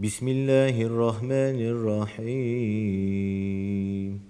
Bismillahirrahmanirrahim.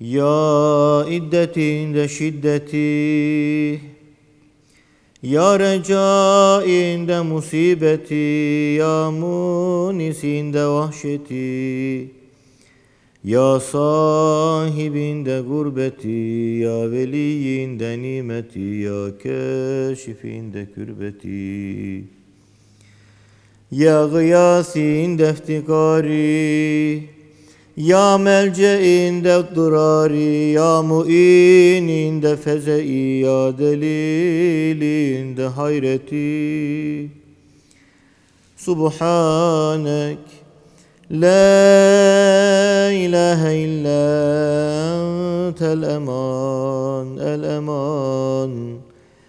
Ya iddetinde şiddeti Ya recainde musibeti Ya munisinde vahşeti Ya sahibinde gurbeti Ya veliyinde nimeti Ya keşifinde kürbeti Ya gıyasinde iftikari Ya melceinde durari Ya muininde fezei Ya delilinde hayreti. Subhanek La ilahe illa entel eman El eman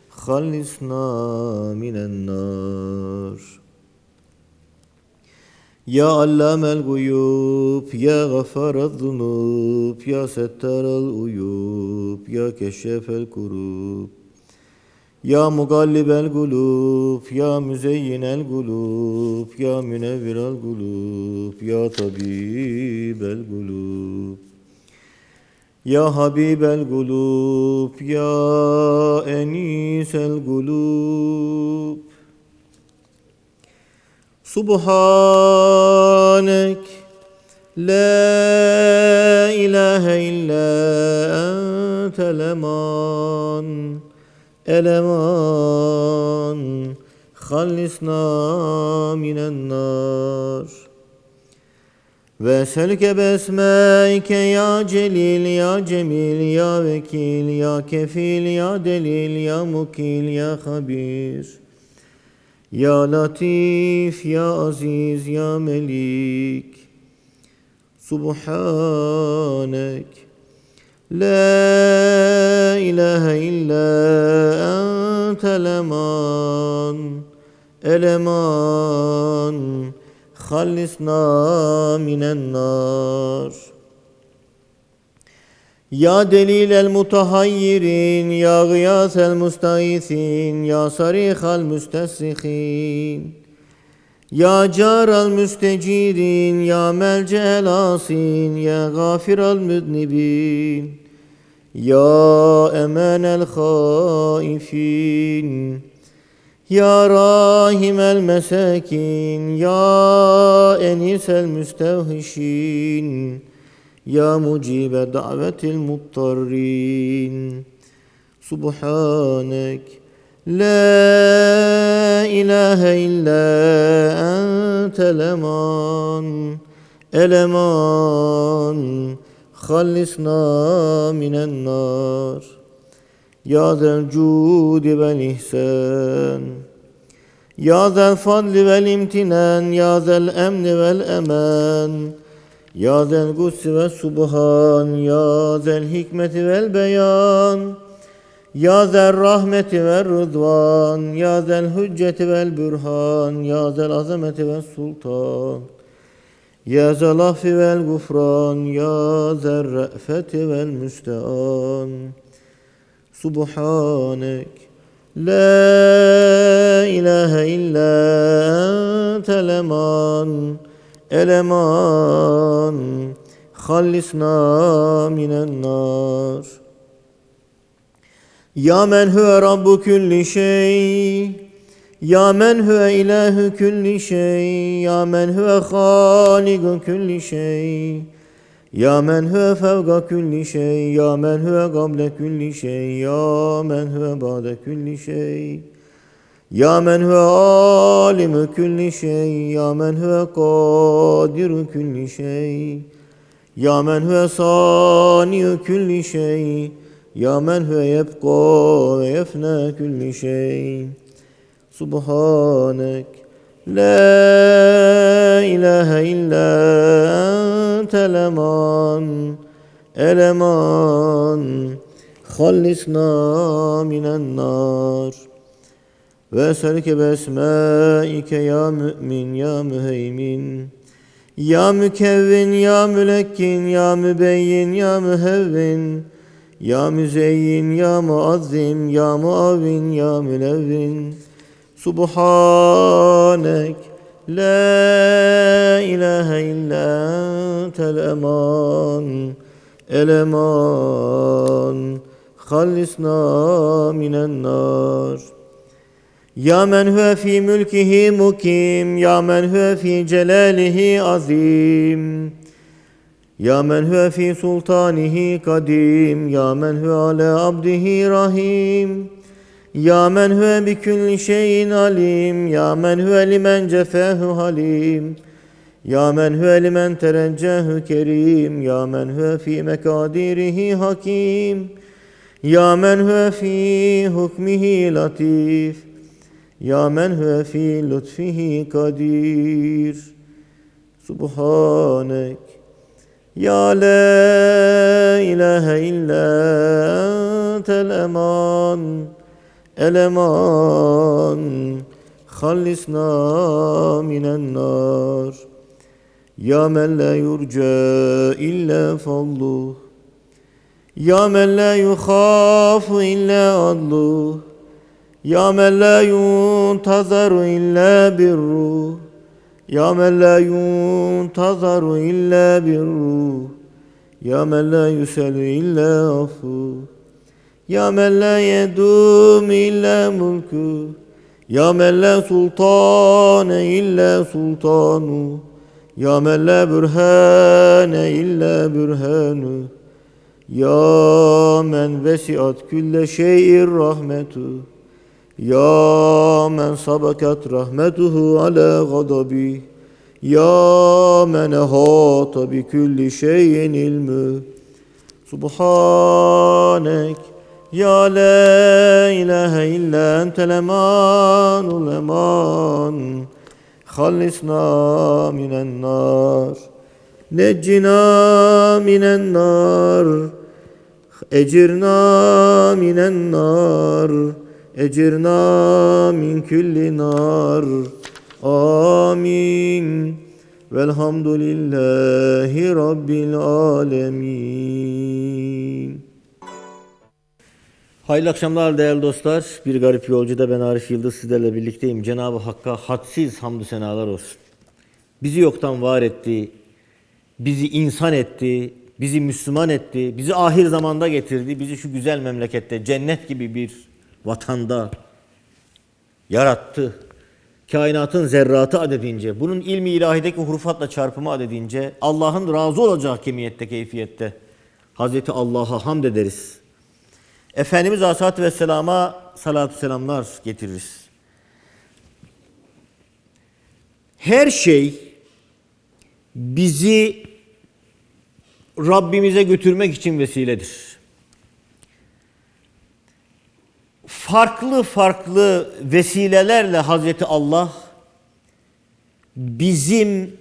Khalisna minen nar Ya allamel guyub, ya gaffaral zunub, ya settaral uyub, ya keşşefel kurub. Ya mugallibel gulub, ya müzeyyinel gulub, ya münevviral gulub, ya tabibel gulub. Ya habibel gulub, ya enisel gulub. Subhanek La ilahe illa entel eman Eleman Hallisna minen nar. Ve selke besmeyke ya celil ya cemil ya vekil ya kefil ya delil ya mukil ya habir ya Latif, Ya Aziz, Ya Melik Subhanek La ilahe illa entel eman Eleman Hallisna minen nar Ya delil el mutahayyirin, ya gıyas el mustaisin, ya sarih al müstesrihin. Ya car al müstecirin, ya melce el asin, ya gafir al müdnibin. Ya emen el haifin. Ya rahim el mesakin, ya enis el müstevhişin. Ya mucibe davetil muttarrin Subhanek La ilahe illa entel eman Eleman Hallisna minen nar Ya zel cudi vel ihsan Ya zel fadli vel imtinan Ya zel emni vel eman ya zel gussi ve subhan, ya zel hikmeti vel beyan, ya zel rahmeti ve rıdvan, ya zel hücceti vel bürhan, ya zel azameti ve sultan, ya zel affi vel gufran, ya zel re'feti vel müstean. Subhanek, la ilahe illa entel eman, eleman hallisna minen nar. Ya men huve rabbu kulli şey Ya men huve ilahu kulli şey Ya men huve haligu kulli şey Ya men huve fevga kulli şey Ya men huve gable kulli şey Ya men huve ba'de kulli şey ya men huve alimu kulli şey Ya men huve kadiru kulli şey. Ya men huve saniyu kulli şey Ya men huve yebqa ve yefna kulli şey. Subhanek La ilahe illa entel eman Eleman. Hallisna minen nar ve selke besmaike ya mümin ya müheymin. Ya mükevvin ya mülekkin ya mübeyyin ya mühevvin. Ya müzeyyin ya muazzim ya muavin ya mülevvin Subhanek La ilahe illa entel eman. Eleman Hallisna minen nar Ya men huve fi mülkihi mukim Ya men huve fi celalihi azim. Ya men huve fi sultanihi kadim Ya men huve ala abdihi rahim. Ya men huve bi kulli şeyin alim Ya men huve limen cefahu halim. Ya men huve limen tereccahu kerim Ya men huve fi mekadirihi hakim. Ya men huve fi hukmihi latif Ya men huve fi lütfihi kadir. Subhanek. Ya la ilahe illa entel eman Eleman. Hallisna minen nar. Ya men la yurca illa falluh Ya men la yukhafu illa adluh. Ya men la yuntazaru illa birruh Ya men la yuntazaru illa birruh Ya men la yuselu illa afuh Ya men la yedum illa mulku. Ya men la sultane illa sultanu. Ya men la bürhane illa bürhanu Ya men vesiat külle şeyin rahmetu. Ya men sabakat rahmetuhu ala gadabi. Ya men ehata bi kulli şeyin ilmü Subhanek. Ya la ilahe illa entel emanul eman. Hallisna minen nar. Neccina minen nar. Ecirna minen nar Ecirna min külli nar Amin Velhamdülillahi Rabbil alemin Hayırlı akşamlar değerli dostlar. Bir garip yolcuda ben Arif Yıldız sizlerle birlikteyim. Cenab-ı Hakk'a hadsiz hamdü senalar olsun. Bizi yoktan var etti, bizi insan etti, bizi Müslüman etti, bizi ahir zamanda getirdi, bizi şu güzel memlekette cennet gibi bir vatanda yarattı. Kainatın zerratı adedince, bunun ilmi ilahideki hurufatla çarpımı adedince, Allah'ın razı olacağı kemiyette, keyfiyette Hazreti Allah'a hamd ederiz. Efendimiz Aleyhisselatü Vesselam'a salatü selamlar getiririz. Her şey bizi Rabbimize götürmek için vesiledir. Farklı farklı vesilelerle Hazreti Allah bizim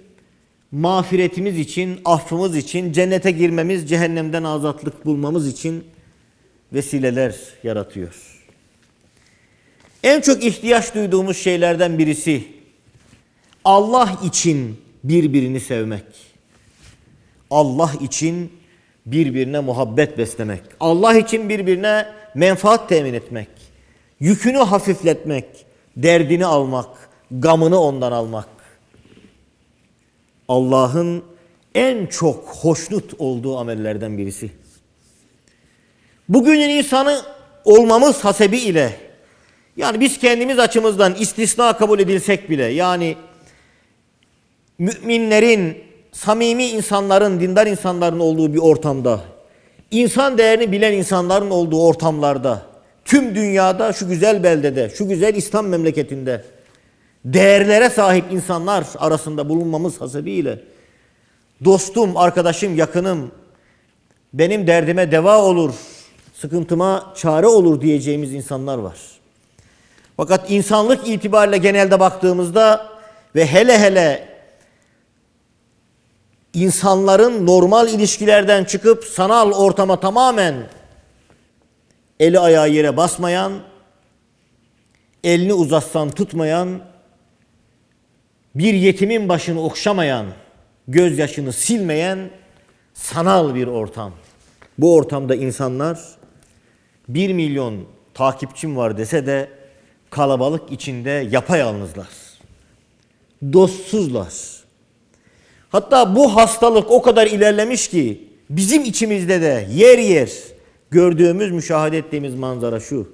mağfiretimiz için, affımız için, cennete girmemiz, cehennemden azatlık bulmamız için vesileler yaratıyor. En çok ihtiyaç duyduğumuz şeylerden birisi Allah için birbirini sevmek. Allah için birbirine muhabbet beslemek. Allah için birbirine menfaat temin etmek. Yükünü hafifletmek, derdini almak, gamını ondan almak. Allah'ın en çok hoşnut olduğu amellerden birisi. Bugünün insanı olmamız hasebiyle yani biz kendimiz açımızdan istisna kabul edilsek bile yani müminlerin, samimi insanların, dindar insanların olduğu bir ortamda, insan değerini bilen insanların olduğu ortamlarda, tüm dünyada şu güzel beldede, şu güzel İslam memleketinde değerlere sahip insanlar arasında bulunmamız hasebiyle dostum, arkadaşım, yakınım benim derdime deva olur, sıkıntıma çare olur diyeceğimiz insanlar var. Fakat insanlık itibariyle genelde baktığımızda ve hele hele insanların normal ilişkilerden çıkıp sanal ortama tamamen eli ayağı yere basmayan, elini uzatsan tutmayan, bir yetimin başını okşamayan, gözyaşını silmeyen sanal bir ortam. Bu ortamda insanlar bir milyon takipçim var dese de kalabalık içinde yapayalnızlar. dostsuzlar. Hatta bu hastalık o kadar ilerlemiş ki bizim içimizde de yer yer gördüğümüz, müşahede ettiğimiz manzara şu.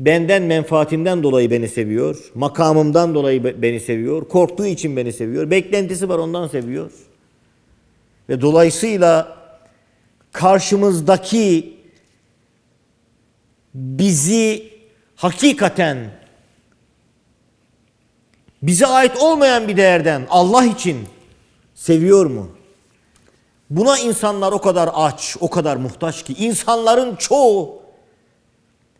Benden menfaatimden dolayı beni seviyor, makamımdan dolayı be- beni seviyor, korktuğu için beni seviyor, beklentisi var ondan seviyor. Ve dolayısıyla karşımızdaki bizi hakikaten bize ait olmayan bir değerden Allah için seviyor mu? Buna insanlar o kadar aç, o kadar muhtaç ki insanların çoğu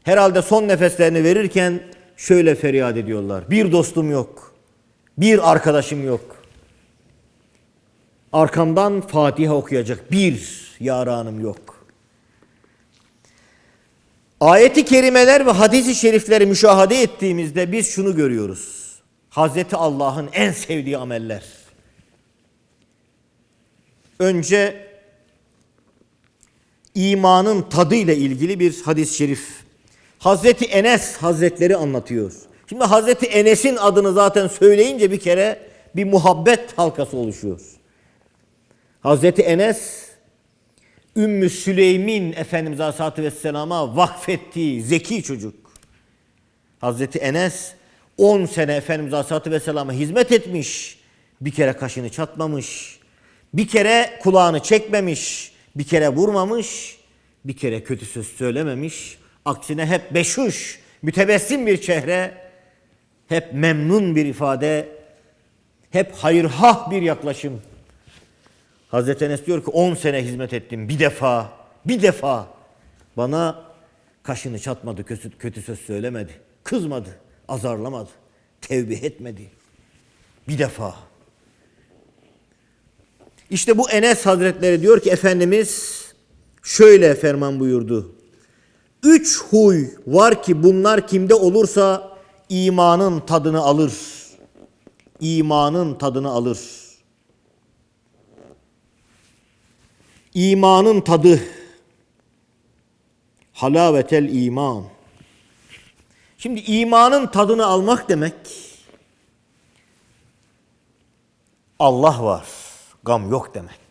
herhalde son nefeslerini verirken şöyle feryat ediyorlar. Bir dostum yok. Bir arkadaşım yok. Arkamdan Fatiha okuyacak bir yaranım yok. Ayeti kerimeler ve hadisi şerifleri müşahede ettiğimizde biz şunu görüyoruz. Hazreti Allah'ın en sevdiği ameller. Önce imanın tadı ile ilgili bir hadis-i şerif. Hazreti Enes Hazretleri anlatıyor. Şimdi Hazreti Enes'in adını zaten söyleyince bir kere bir muhabbet halkası oluşuyor. Hazreti Enes Ümmü Süleymin Efendimiz Aleyhisselatü Vesselam'a vakfettiği zeki çocuk. Hazreti Enes 10 sene Efendimiz Aleyhisselatü Vesselam'a hizmet etmiş. Bir kere kaşını çatmamış. Bir kere kulağını çekmemiş. Bir kere vurmamış. Bir kere kötü söz söylememiş. Aksine hep beşuş, mütebessim bir çehre, hep memnun bir ifade, hep hayırhah bir yaklaşım. Hazreti Enes diyor ki 10 sene hizmet ettim bir defa, bir defa bana kaşını çatmadı, kötü, kötü söz söylemedi, kızmadı, azarlamadı, tevbih etmedi. Bir defa. İşte bu Enes Hazretleri diyor ki Efendimiz şöyle ferman buyurdu. Üç huy var ki bunlar kimde olursa imanın tadını alır. İmanın tadını alır. İmanın tadı. Halavetel iman. Şimdi imanın tadını almak demek Allah var, gam yok demek.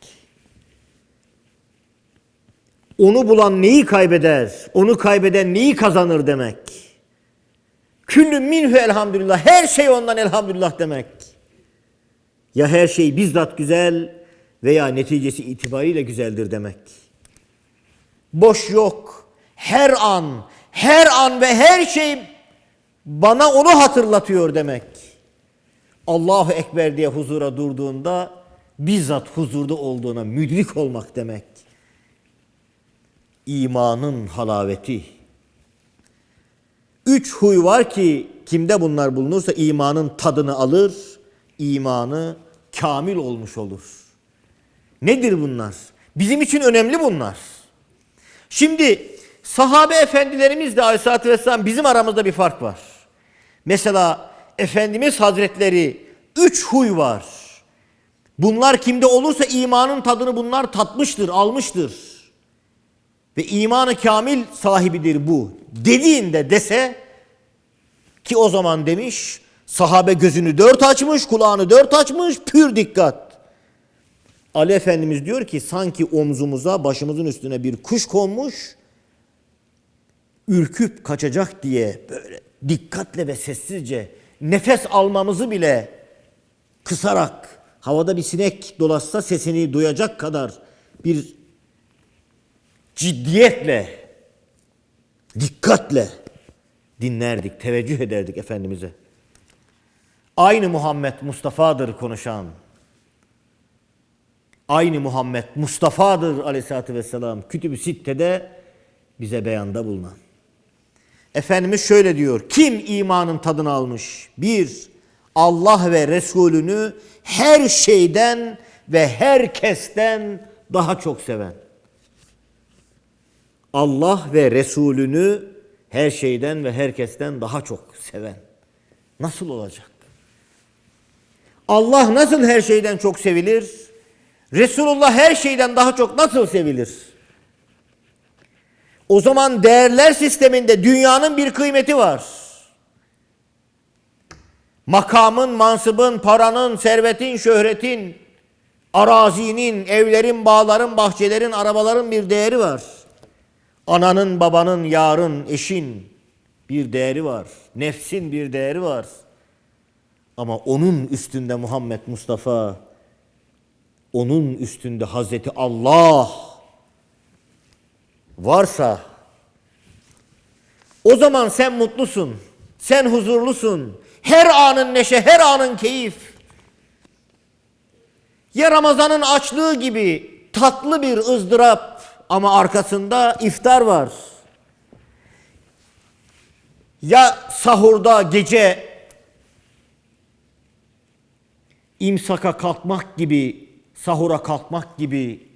Onu bulan neyi kaybeder, onu kaybeden neyi kazanır demek. Küllü minhu elhamdülillah, her şey ondan elhamdülillah demek. Ya her şey bizzat güzel veya neticesi itibariyle güzeldir demek. Boş yok. Her an, her an ve her şey bana onu hatırlatıyor demek. Allahu Ekber diye huzura durduğunda bizzat huzurda olduğuna müdrik olmak demek. İmanın halaveti. Üç huy var ki kimde bunlar bulunursa imanın tadını alır, imanı kamil olmuş olur. Nedir bunlar? Bizim için önemli bunlar. Şimdi sahabe efendilerimizle aleyhissalatü vesselam bizim aramızda bir fark var. Mesela Efendimiz Hazretleri üç huy var. Bunlar kimde olursa imanın tadını bunlar tatmıştır, almıştır. Ve imanı kamil sahibidir bu. Dediğinde dese ki o zaman demiş sahabe gözünü dört açmış, kulağını dört açmış, pür dikkat. Ali Efendimiz diyor ki sanki omzumuza başımızın üstüne bir kuş konmuş, ürküp kaçacak diye böyle dikkatle ve sessizce nefes almamızı bile kısarak havada bir sinek dolaşsa sesini duyacak kadar bir ciddiyetle, dikkatle dinlerdik, teveccüh ederdik Efendimiz'e. Aynı Muhammed Mustafa'dır konuşan. Aynı Muhammed Mustafa'dır aleyhissalatü vesselam. Kütüb-ü Sitte'de bize beyanda bulunan. Efendimiz şöyle diyor. Kim imanın tadını almış? Bir, Allah ve Resulünü her şeyden ve herkesten daha çok seven. Allah ve Resulünü her şeyden ve herkesten daha çok seven. Nasıl olacak? Allah nasıl her şeyden çok sevilir? Resulullah her şeyden daha çok nasıl sevilir? O zaman değerler sisteminde dünyanın bir kıymeti var. Makamın, mansıbın, paranın, servetin, şöhretin, arazinin, evlerin, bağların, bahçelerin, arabaların bir değeri var. Ananın, babanın, yarın, eşin bir değeri var. Nefsin bir değeri var. Ama onun üstünde Muhammed Mustafa, onun üstünde Hazreti Allah varsa o zaman sen mutlusun. Sen huzurlusun. Her anın neşe, her anın keyif. Ya Ramazan'ın açlığı gibi tatlı bir ızdırap ama arkasında iftar var. Ya sahurda gece imsaka kalkmak gibi, sahura kalkmak gibi,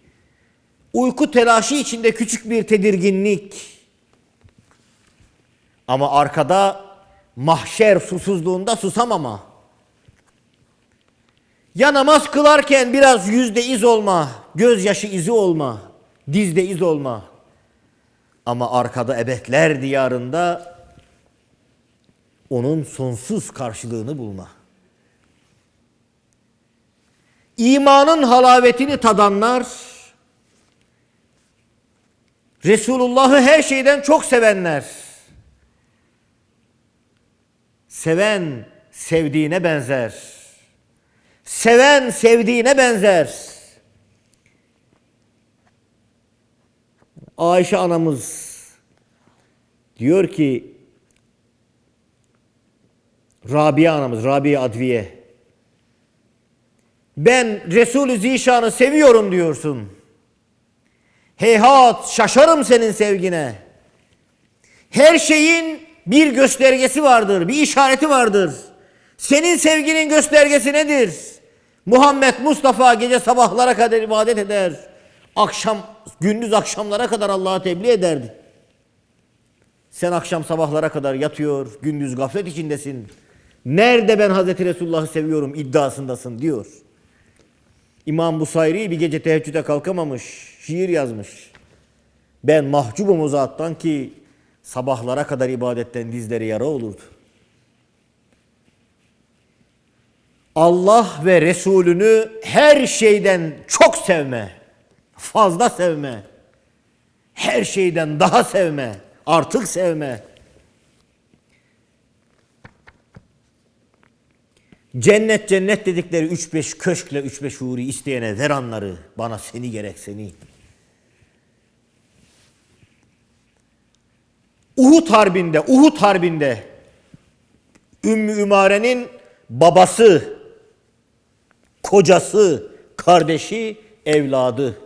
uyku telaşı içinde küçük bir tedirginlik. Ama arkada mahşer susuzluğunda susamama. Ya namaz kılarken biraz yüzde iz olma, gözyaşı izi olma, dizde iz olma. Ama arkada ebedler diyarında onun sonsuz karşılığını bulma. İmanın halavetini tadanlar, Resulullah'ı her şeyden çok sevenler, seven sevdiğine benzer, seven sevdiğine benzer. Ayşe anamız diyor ki, Rabia anamız, Rabia Adviye, ben Resulü Zişan'ı seviyorum diyorsun. Heyhat şaşarım senin sevgine. Her şeyin bir göstergesi vardır, bir işareti vardır. Senin sevginin göstergesi nedir? Muhammed Mustafa gece sabahlara kadar ibadet eder. Akşam, gündüz akşamlara kadar Allah'a tebliğ ederdi. Sen akşam sabahlara kadar yatıyor, gündüz gaflet içindesin. Nerede ben Hazreti Resulullah'ı seviyorum iddiasındasın diyor. İmam Busayri bir gece teheccüde kalkamamış, şiir yazmış. Ben mahcubum o zattan ki sabahlara kadar ibadetten dizleri yara olurdu. Allah ve Resulünü her şeyden çok sevme, fazla sevme, her şeyden daha sevme, artık sevme. Cennet cennet dedikleri 3-5 köşkle 3-5 huri isteyene ver anları. Bana seni gerek seni. Uhud Harbi'nde, Uhud Harbi'nde Ümmü Ümare'nin babası, kocası, kardeşi, evladı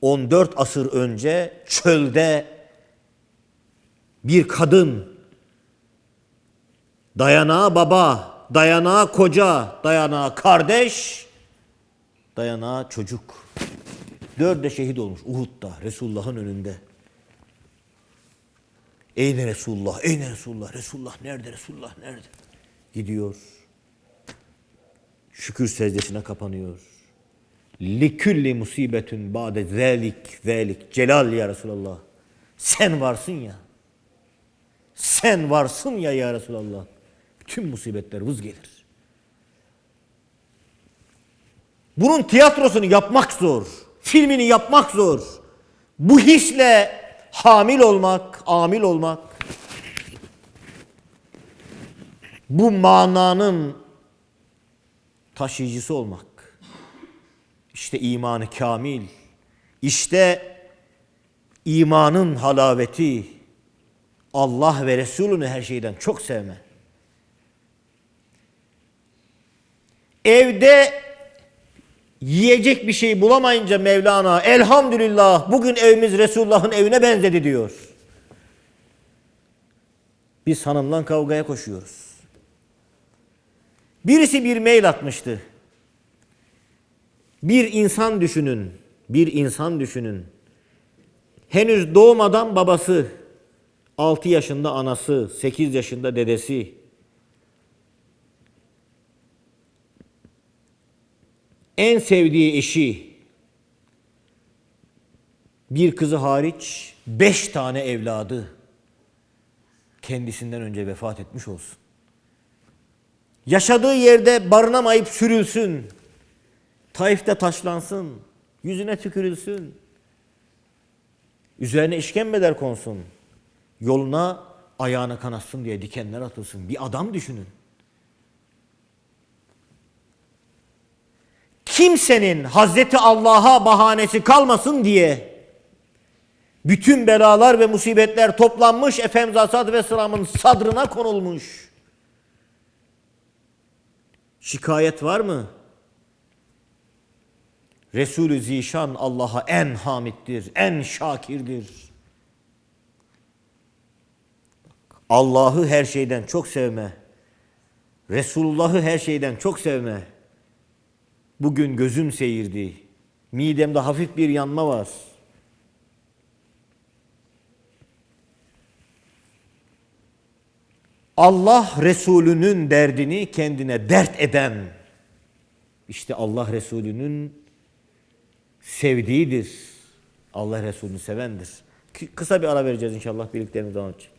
14 asır önce çölde bir kadın Dayanağı baba, dayanağı koca, dayanağı kardeş, dayanağı çocuk. Dört de şehit olmuş Uhud'da, Resulullah'ın önünde. Eyne Resulullah, eyne Resulullah, Resulullah nerede, Resulullah nerede? Gidiyor. Şükür secdesine kapanıyor. Likülli musibetün ba'de zelik zelik celal ya Resulallah. Sen varsın ya. Sen varsın ya ya Resulallah. Bütün musibetler vız gelir. Bunun tiyatrosunu yapmak zor. Filmini yapmak zor. Bu hisle hamil olmak, amil olmak. Bu mananın taşıyıcısı olmak. İşte imanı kamil. İşte imanın halaveti. Allah ve Resulünü her şeyden çok sevme. Evde yiyecek bir şey bulamayınca Mevlana elhamdülillah bugün evimiz Resulullah'ın evine benzedi diyor. Biz hanımla kavgaya koşuyoruz. Birisi bir mail atmıştı. Bir insan düşünün, bir insan düşünün. Henüz doğmadan babası, 6 yaşında anası, 8 yaşında dedesi, en sevdiği eşi, bir kızı hariç beş tane evladı kendisinden önce vefat etmiş olsun. Yaşadığı yerde barınamayıp sürülsün. Taif'te taşlansın. Yüzüne tükürülsün. Üzerine işkembeler konsun. Yoluna ayağına kanatsın diye dikenler atılsın. Bir adam düşünün. Kimsenin Hazreti Allah'a bahanesi kalmasın diye bütün belalar ve musibetler toplanmış Efendimiz Aleyhisselatü Vesselam'ın sadrına konulmuş. Şikayet var mı? Resulü Zişan Allah'a en hamiddir, en şakirdir. Allah'ı her şeyden çok sevme. Resulullah'ı her şeyden çok sevme. Bugün gözüm seyirdi. Midemde hafif bir yanma var. Allah Resulü'nün derdini kendine dert eden, işte Allah Resulü'nün sevdiğidir. Allah Resulü'nü sevendir. Kısa bir ara vereceğiz inşallah birlikte devam edecek.